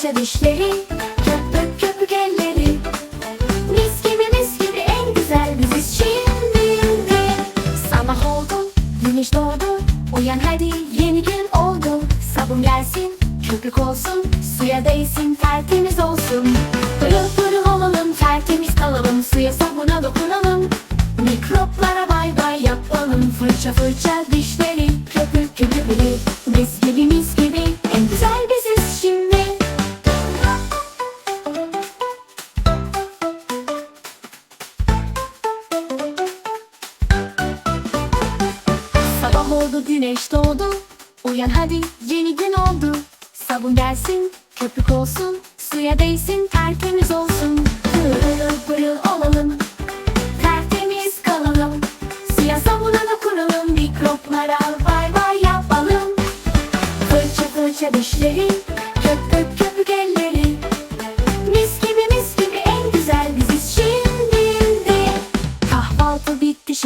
fırça dişleri Köpük köpük elleri. Mis gibi mis gibi en güzel biziz şimdi. Sabah oldu, güneş doğdu Uyan hadi yeni gün oldu. Sabun gelsin, köpük olsun Suya değsin, tertemiz olsun güneş doğdu. Uyan hadi yeni gün oldu. Sabun gelsin köpük olsun Suya değsin tertemiz olsun. Pırıl pırıl olalım Tertemiz kalalım. Suya sabuna dokunalım Mikroplara bay bay yapalım. Fırça fırça dişleri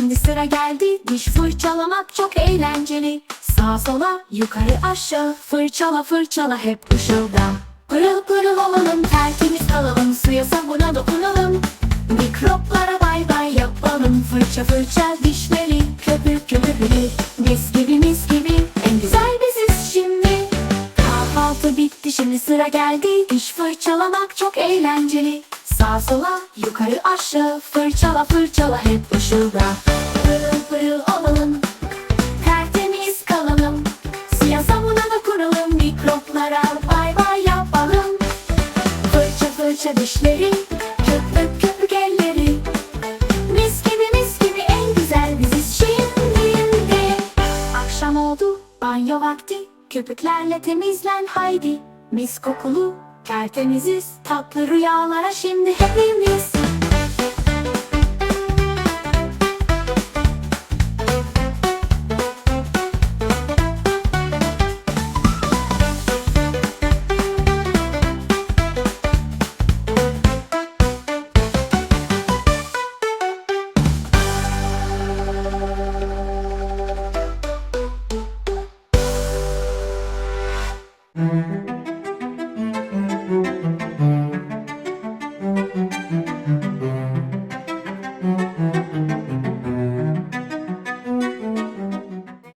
şimdi sıra geldi. Diş fırçalamak çok eğlenceli. Sağa sola yukarı aşağı. Fırçala fırçala hep ışılda Pırıl pırıl olalım tertemiz kalalım. Suya sabuna dokunalım. Mikroplara bay bay yapalım. Fırça fırça dişleri Köpük köpükleri Mis gibi mis gibi. En güzel biziz şimdi. Kahvaltı bitti şimdi sıra geldi. Diş fırçalamak çok eğlenceli Sağa sola yukarı aşağı Fırçala fırçala hep ışılda Pırıl pırıl olalım Tertemiz kalalım. Suya sabuna dokunalım Mikroplara bay bay yapalım. Fırça fırça dişleri Köpük köpük elleri. Mis gibi mis gibi en güzel biziz şimdi. Akşam oldu banyo vakti Köpüklerle temizlen haydi. Mis kokulu tertemiziz Tatlı rüyalara şimdi hepimiz. Müzik